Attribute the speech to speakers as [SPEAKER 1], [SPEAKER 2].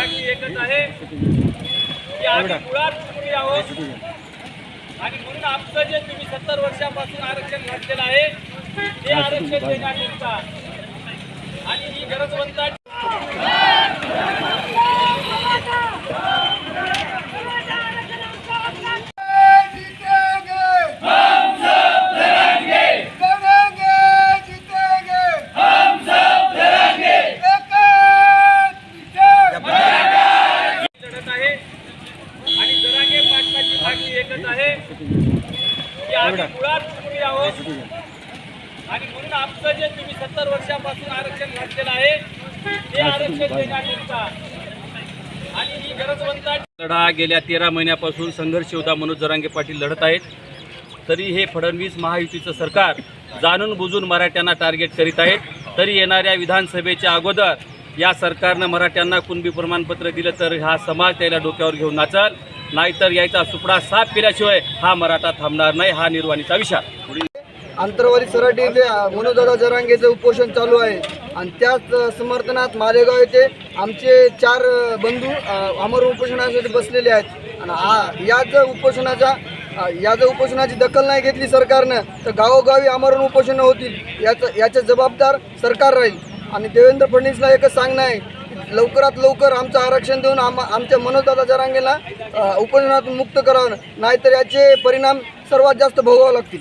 [SPEAKER 1] मागणी एकच आहे की आम्ही मुळात पूर्वी आहोत. आणि म्हणून आमचं जे तुम्ही सत्तर वर्षापासून आरक्षण घातलेलं आहे ते आरक्षण देण्यात आणि ही गरजवंत की आम्ही मुळात कुटुंबीय आहोत आणि म्हणून आमचं जे तुम्ही सत्तर वर्षापासून आरक्षण घातलेलं आहे ते आरक्षण देण्याकरिता आणि ही गरजवंतांची लढा गेल्या तेरा महिन्यापासून संघर्ष योद्धा मनोज जरांगे पाटील लढत आहेत. तरी हे फडणवीस महायुतीचं सरकार जाणून बुजून मराठ्यांना टार्गेट करीत आहेत. तरी येणाऱ्या विधानसभेच्या अगोदर या सरकारनं मराठ्यांना कुणबी प्रमाणपत्र दिलं तर हा समाज त्याला डोक्यावर घेऊन नाचल. नाहीतर यायचा सुपडा साफ केल्याशिवाय हा मराठा थांबणार नाही हा निर्वाणीचा विचार
[SPEAKER 2] आंतरवाली सराटी येथे जरांगेचं उपोषण चालू आहे. आणि त्याच समर्थनात मालेगाव येथे आमचे चार बंधू अमर उपोषणासाठी बसलेले आहेत. आणि आ- याच उपोषणाचा या जर उपोषणाची दखल नाही घेतली सरकारनं तर गावोगावी आमरण उपोषणं होतील. याचं याचे जबाबदार सरकार राहील. आणि देवेंद्र फडणवीसला एकच सांगणं आहे लवकरात लवकर आमचं आरक्षण देऊन आम आमच्या मनोजदादा जरांगेला अ, मुक्त करावं नाहीतर याचे परिणाम सर्वात जास्त भोगावे लागतील.